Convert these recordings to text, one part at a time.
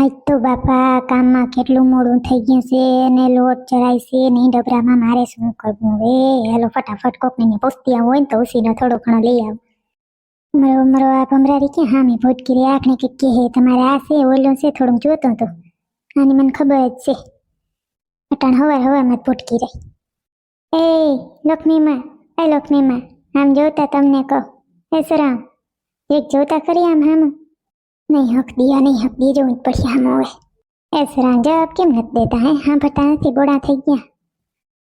આજ તો બાપા કામમાં કેટલું મોડું થઈ ગયું છે ને લોટ ચડાય છે ને ડબરામાં મારે શું કરવું હવે? હેલો, ફટાફટ કોક ને પોસ્તી હોય ને તો ઉસીનો થોડો ઘણો લઈ આવ. મરો મરો આ ભમરારી કે હા, મેં ભોટકીરી આંખને કે હે તમારે આ છે, ઓલો છે થોડું જોતો તો. આની મને ખબર જ છે. અટાણ હવાર હવામાં ભોટકી રહી. એ, લક્ષ્મીમાં એ લક્ષ્મીમાં, આમ જોતા તમને કહો. એ સરામ એક જોતા કરી આમ હામ. નહીં હક દિયા નહીં હક દી જોવું પડશે આમ હવે એ સરામ જવાબ કેમ નથી દેતા હે હા ભટા નથી બોડા થઈ ગયા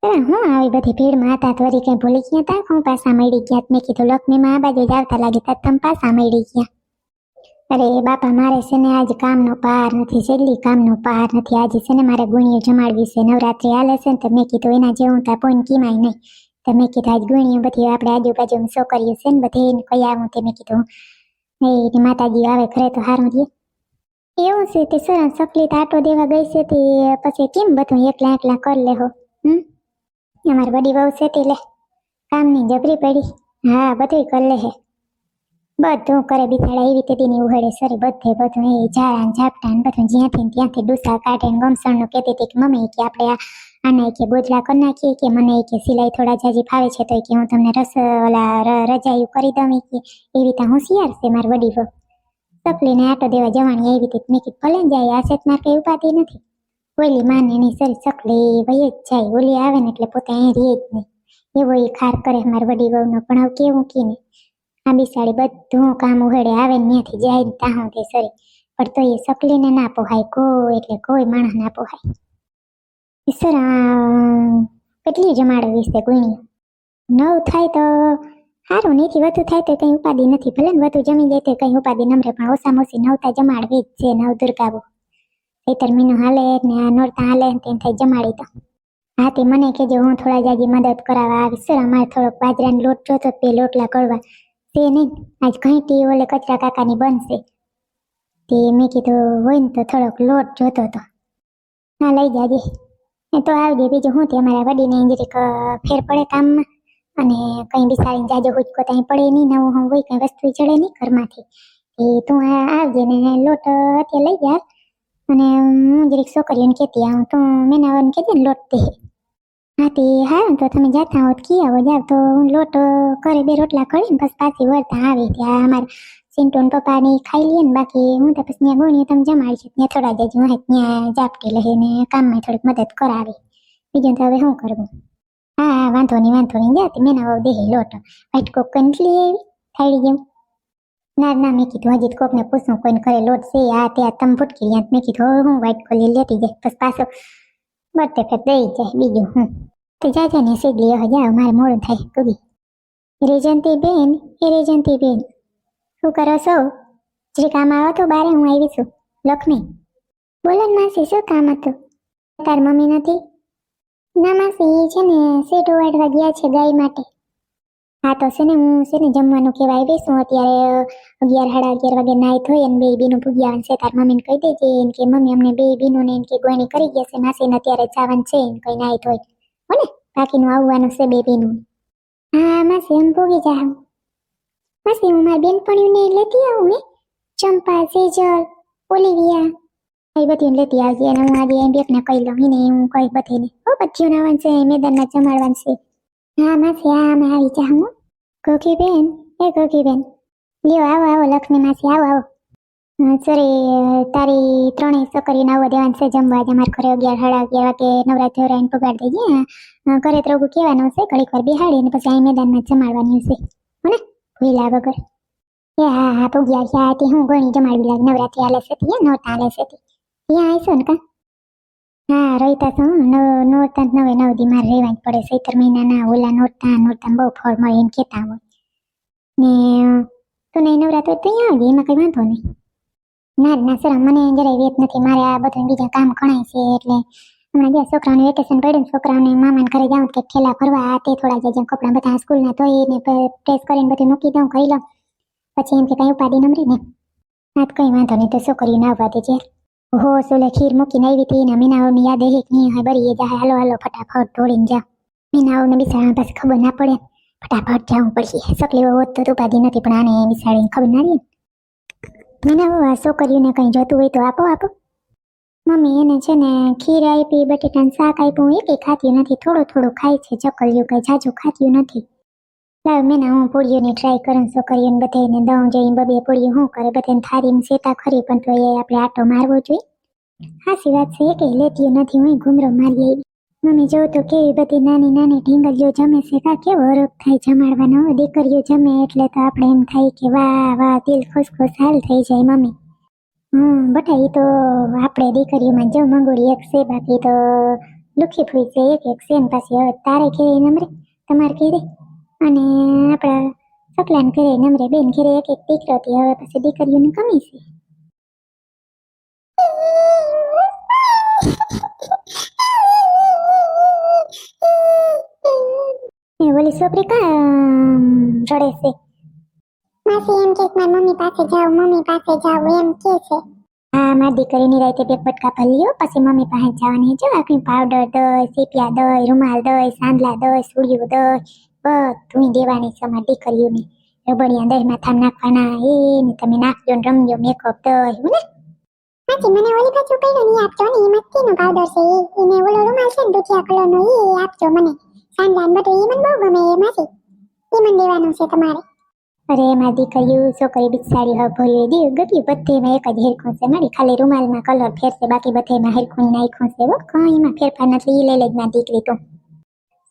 અરે હું આવી બધી ભીડમાં હતા તો વળી કઈ ભૂલી ગયા તા હું પાછા મળી ગયા મેં કીધું લક્ષ્મીમાં આ બાજુ જ આવતા લાગી તા તમે પાછા મળી ગયા અરે બાપા મારે છે ને આજ કામનો પાર નથી છેલ્લી કામનો પાર નથી આજે છે ને મારે ગુણીઓ જમાડવી છે નવરાત્રી હાલે છે ને તો મેં કીધું એના જેવું તા પોઈન કીમાય નહીં તો મેં કીધું આજ ગુણીઓ બધી આપણે આજુબાજુ છોકરીઓ છે ને, બધી એને કઈ આવું, તે મેં કીધું એ માતાજી આવે ઘરે તો હારું રહે એવું છે તે સરસ સકલી આટો દેવા ગઈ છે તે, પછી કેમ બધું એકલા એકલા કરી લેહો હમ? અમારી બડી બહુ છે તે લે, કામની જબરી પડી. હા બધું કરી લે હે. બધું કરે બિચારા એવી રીતે તેની ઉઘડે સરી બધે બધું એ ઝાડા ઝાપટા બધું જ્યાંથી ત્યાંથી ડૂસા કાઢે ને ગમસણનું કહેતી હતી કે, મમ્મી કે આપણે આ આના કે ગોદડા કરી નાખીએ કે મને કે સિલાઈ થોડા જાજી ફાવે છે તો કે હું તમને રસ ઓલા રજાયું કરી દઉં કે, એવી રીતે હોશિયાર છે મારી વડી વહુ. સપલીને આટો દેવા જવાની એવી રીતે મેં કીધું, ભલે જાય, આ સેત મારે કઈ ઉપાધિ નથી. ઓલી માને એની સરી સકલી વહી જ જાય, ઓલી આવે ને એટલે પોતે અહીં રહે જ નહીં. એવો એ ખાર કરે મારી વડી વહુનો, પણ હવે કેવું કીને આ બિસાડી બધું કામ ઉઘડે, આવે ને ત્યાંથી જાય ને તાહું તે સરી પણ તો એ સકલીને ના પોહાય, કોઈ એટલે કોઈ માણસ ના પોહાય. સર કેટલી જમાડે છે ગુણી નવ થાય તો સારું નીથી વધુ થાય તો કઈ ઉપાધિ નથી. ભલે ને વધુ જમી જાય તો કઈ ઉપાધિ નમરે, પણ ઓછામાં ઓછી નવતા જમાડવી જ છે, નવ દુર્ગાવો ખેતર મીનો હાલે ને આ નોરતા હાલે તેમ થાય જમાડી તો. હા, તે મને કહેજો, હું થોડા જાજી મદદ કરાવવા આવીશ. સર અમારે થોડોક બાજરાનો લોટ જોતો તે લોટલા કરવા. તે નહીં. આજ ઘંટી ઓલે કચરા કાકાની બનશે. તે મેં કીધું હોય ને તો થોડોક લોટ જોતો તો. હા, લઈ જાજે. એ તો આવજે, બીજું હું તે અમારા વડીને જરીક ફેર પડે કામમાં. અને કઈ બિસાડીને જાજો હુચકો ત્યાં પડે નહીં, નવું હું હોય કંઈ વસ્તુ ચડે નહીં ઘરમાંથી. એ તું આવજે ને લોટ અત્યારે લઈ જા. અને હું જરીક છોકરીઓને કહેતી આવું તું મેનાવન કહેજે ને લોટ તે હા, તે હા, તો તમે જાતા હોત કી આવો જાવ તો હું લોટ કરે બે રોટલા કરીને પછી પાછી વળતા આવી ત્યાં અમારે સિન્ટોન પપ્પાની ખાઈ લઈએ ને બાકી હું તો પછી ત્યાં ગોણીએ તમે જમાડી છે, ત્યાં થોડા જજો, હા ત્યાં જાપટી લઈ ને કામમાં થોડીક મદદ કરાવી. બીજું તો હવે શું કરવું? હા હા, વાંધો નહીં વાંધો નહીં, જાતી મેં ના દેહી લોટ. વાઈટ કોક કંટલી એવી થાળી ગયું ના ના, મેં કીધું હજી કોકને પૂછું કોઈને ઘરે લોટ છે, આ ત્યાં તમે ફૂટકી મેં કીધું હું વાઈટ કોલી લેતી જાય પછી પાછો બરતે વખત દઈ જાય બીજું હું તો જા જા ને સીધી હવે જાઓ મારે મોડું થાય કુબી રેજંતી બેન એ રેજંતી બેન શું કરો છો શ્રી કામ આવો તો બારે હું આવી છું લક્ષ્મી બોલો ને માસી શું કામ હતું તાર મમ્મી નથી ના માસી એ છે ને સેટ વાળવા ગયા છે ગાય માટે હા, તો છે ને, હું છે ને જમવાનું કેવા આવી અત્યારે અગિયાર, સાડા અગિયાર વાગે નાઈ ધોઈ અને બે બીનું ભૂગ્યા છે, તાર મમ્મીને કહી દેજે એમ કે, મમ્મી, અમને બે બીનું ને એમ કે ગોણી કરી ગયા છે માસીને અત્યારે જવાનું છે એમ કઈ નાઈ ધોઈ હો ને, બાકીનું આવવાનું છે બે બીનું હા, માસી હું ભોગી જાઉં. માસી, હું મારી બેનપણીઓને લેતી આવું ને ચંપા, સેજલ, ઓલિવિયા. એ બધી લેતી આવજે અને હું આજે એમ બેકને કહી લઉં એને હું કહી બધીને હો બધીઓને આવવાનું છે, મેદાનમાં જમાડવાનું છે. હા, માસી, હા, અમે આવી જાઉં, હો. ગોગી બેન એ કોકીબેન બેન. લ્યો આવો આવો લક્ષ્મી માસી આવો આવો. સોરી તારી ત્રણેય છોકરીને આવવા દેવાનું છે જમવા. આજે અમારા ઘરે અગિયાર સાડા અગિયાર વાગે નવરાત્રી ધોરાઈને પગાર દઈ અ, ઘરે તો રઘુ કહેવાનું છે ઘડીક વાર બેહાડી અને પછી અહીં મેદાનમાં જમાડવાની છે હોને ભૂલા વગર. એ હા હા પગ્યા આ હું ઘણી જમાડવી લાગે. નવરાત્રી આલે છે તે નોરતા હાલે છે ત્યાં આવીશું ને કા? હા રહીતા તો નવ નોરતા નવે નવ દી મારે રહેવા જ પડે સૈતર મહિનાના ઓલા નોરતા નોરતા બહુ ફળ મળે એમ કહેતા હોય ને તું નહીં નવરાત્રી તો અહીંયા આવજે એમાં કઈ વાંધો નહીં ના ના સર મને જરાય વેત નથી મારે આ બધા બીજા કામ ઘણાય છે એટલે હમણાં જ્યાં છોકરાઓને વેકેશન પડ્યું છોકરાઓને મામાને ઘરે જાઉં કે ઠેલા ફરવા આ તે થોડા જે કપડાં બધા સ્કૂલના ધોઈને પ્રેસ કરીને બધું મૂકી દઉં કહી લઉં પછી એમ કે કાંઈ ઉપાધિ નમરી ને હા કઈ વાંધો નહીં તો છોકરીઓને આવવા દેજે ઓહો, સોલે ખીર મૂકીને આવી હતી ને મીનાઓને યાદ એક નહીં હોય બરી એ જાય હાલો હાલો, ફટાફટ દોડીને જા મીનાઓને બિસાડા પાસે ખબર ના પડે. ફટાફટ જવું પડશે. સકલી હોત તો ઉપાધિ નથી પણ આને બિસાડીને ખબર ના રહી મીનાઓ આ છોકરીઓને કંઈ જોતું હોય તો આપો આપો. મમ્મી, એને છે ને ખીર આપી, બટેટાનું શાક આપ્યું, એક ખાતી નથી. થોડું થોડું ખાય છે. ચકલિયું કંઈ જાજુ ખાતી નથી. લાવ મેં હું પૂળીઓની ટ્રાય કરું છોકરીઓને બધાને દઉં જઈને બબે પૂળીઓ શું કરે? બધાને થારીને સેતા ખરી, પણ તો એ આપણે આટો મારવો જોઈએ. હાસી વાત છે કે લેતી નથી, હું ઘૂમરો મારી આવી. મમ્મી જોઉં તો કેવી બધી નાની નાની ઢીંગલીઓ જમે છે, કા કેવો હરખ થાય જમાડવાનો? દીકરીઓ જમે એટલે તો આપણે એમ થાય કે વાહ વાહ, દિલ ખુશ હાલ થઈ જાય મમ્મી. હમ, બટા એ તો આપણે દીકરીઓમાં જો મંગોળી એક છે, બાકી તો દુઃખી ફૂઈ છે, એક એક છે, ને પાછી હવે તારે કે નમરે? તમારે ઘેરે અને આપણા સકલાન ઘરે નમરે બેન ઘરે એક એક દીકરો હતી હવે પછી દીકરીઓની કમી છે. એ ઓલી છોકરી કામ રડે છે? માસી એમ કે મારી મમ્મી પાસે જાવ મમ્મી પાસે જાવ એમ કે છે. હા મારી દીકરીની રાતે બે પટકા ભલ્યો પછી મમ્મી પાસે જવાની જો આખી પાવડર દઈ સીપિયા દઈ રૂમાલ દઈ સાંદલા દઈ સુડિયું દઈ બધું દેવાની છે મારી દીકરીઓને. રબડિયા દહીં માથા નાખવાના એ ને તમે નાખજો ને રમજો મેકઅપ દઈ હું ને? માસી મને ઓલી પાછું પડ્યો નહીં આપજો ને એ મસ્તીનો પાવડર છે એ એને ઓલો રૂમાલ છે ને દુધિયા કલરનો એ આપજો મને. સાંદલા ને બધું એ મને બહુ ગમે એ માસી. એ મને દેવાનું છે તમારે. અરે મારી દીકરીઓ છોકરી બિચારી હવે ભોલી દી ગયું બધેમાં એક જ હેરખું છે મારી ખાલી રૂમાલમાં કલર ફેરશે બાકી બધેમાં હેરખું નાખ્યું છે હો. કંઈ એમાં ફેરફાર નથી લઈ લેજ મારી દીકરી તો.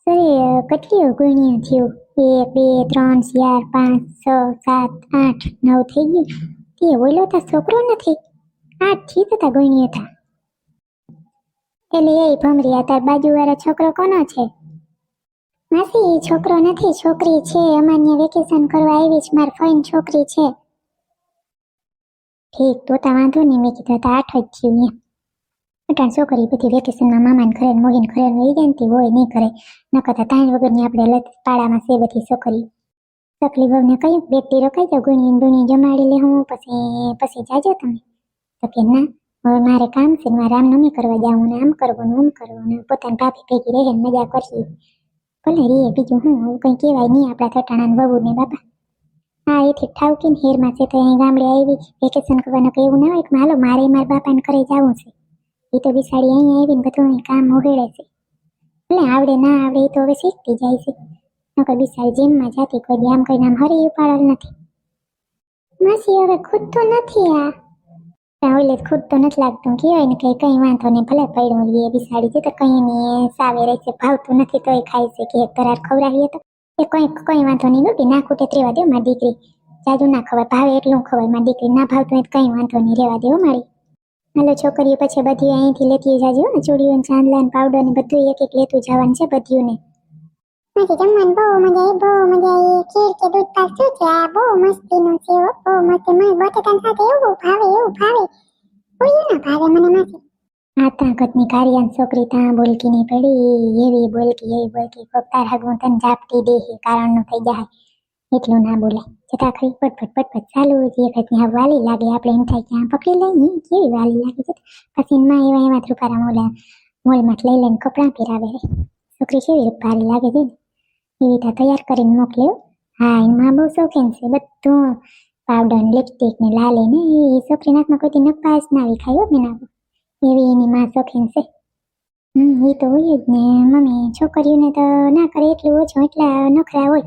સરે કેટલી ગુણ્યું થયું? એક, બે, ત્રણ, ચાર, પાંચ, છ, સાત, આઠ, નવ થઈ ગયું. તે ઓલો તો છોકરો નથી. આઠથી તો ગુણ્યું હતા એટલે એ ભમરી તાર બાજુવાળો છોકરો કોનો છે? માસી, એ છોકરો નથી, છોકરી છે. અમાન્ય વેકેશન કરવા આવી છે માર ફઈન છોકરી છે. ઠીક, તો તા વાંધો નહીં મેં કીધું તા આઠ જ થયું અટાણ છોકરી બધી વેકેશનમાં મામાને ઘરે મોહીને ઘરે રહી જાય ને હોય નહીં કરે નકર તો તાણ વગરની આપણે પાડામાં છે બધી છોકરી તકલીફ બહુને કહ્યું બેટી રોકાઈ જાવ ગુણી દુણી જમાડી લે હું પછી પછી જાજો તમે તો કે ના હવે મારે કામ છે મારે રામનવમી કરવા જાવું ને આમ કરવાનું આમ કરવાનું પોતાની ભાભી ભેગી રહે મજા કરશી ભલે રે બીજું હું આવું કંઈ કહેવાય નહીં આપણા થટાણા બહુ ને બાપા હા એથી ઠાવકીને હેરમાં છે તો અહીં ગામડે આવી વેકેશન કરવાનું કંઈ એવું ના હોય કે હાલો મારે મારા બાપાને ઘરે જવું છે. એ તો બિસાડી અહીં આવીને બધું કામ ઉઘેડે છે. એટલે આવડે ના આવડે એ તો હવે શીખતી જાય છે. નકર બિસાડી જેમમાં જાતી કોઈ આમ કઈ નામ હરી ઉપાડેલ નથી. માસી હવે ખુદ તો નથી આ. ઓલે ખુદ તો નથી લાગતું. હોય ને કે કઈ વાંધો નહીં, ભલે પડ્યું એ બિસાડી છે તો કઈ નહીં સાવે રહે છે, ભાવતું નથી તોય ખાય છે. કે તરાર ખવડાવીએ તો એ કઈ કઈ વાંધો નહીં ગોપી ના ખૂટે જ રેવા દો મારી દીકરી. જાજુ ના ખવાય, ભાવે એટલું ખવાય, મારી દીકરી ના ભાવતું હોય કઈ વાંધો નહીં, રેવા દેવો મારી. હાલો છોકરીઓ પછી બધી અહીંથી લેતી જાજો ચૂડીઓ ને ચાંદલા ને પાવડર ને બધું એક એક લેતું જવાનું છે બધું ને માસી જમવાનું બહુ મજા આવી બહુ મજા આવી. ખીર કે દૂધ પાક શું છે? આ બહુ મસ્તીનું છે હો બહુ મસ્ત. મને બટેટા સાથે એવું ભાવે એવું ભાવે. કોઈ ના ભાવે મને માસી. આ તાકતની કારિયાન છોકરી ત્યાં બોલકી ની પડી. એવી બોલકી એવી બોલકી. કોક તાર હગું તને જાપતી દેહી કારણનું થઈ જાય એટલું ના બોલે. છતાં ખરી પટપટ પટપટ ચાલુ જે વખત હા વાલી લાગે, આપણે એમ થાય કે આ પકડી લઈ કેવી વાલી લાગે છે પછી માં એવા એવા ધ્રુપારા મોલા મોલમાં લઈ લઈને કપડાં પહેરાવે છોકરી કેવી રૂપારી લાગે છે એવી રીતે તૈયાર કરીને મોકલ્યો હા. એમાં બહુ શોખીન છે. બધું પાવડર લિપસ્ટિક ને લાલે ને એ છોકરી નાકમાં કોઈથી નપાસ ના આવી ખાયો મેં નાખો એવી એની માં શોખીન છે. હમ એ તો હોય જ ને. મમ્મી, છોકરીઓને તો ના કરે, એટલું ઓછું એટલા નખરા હોય.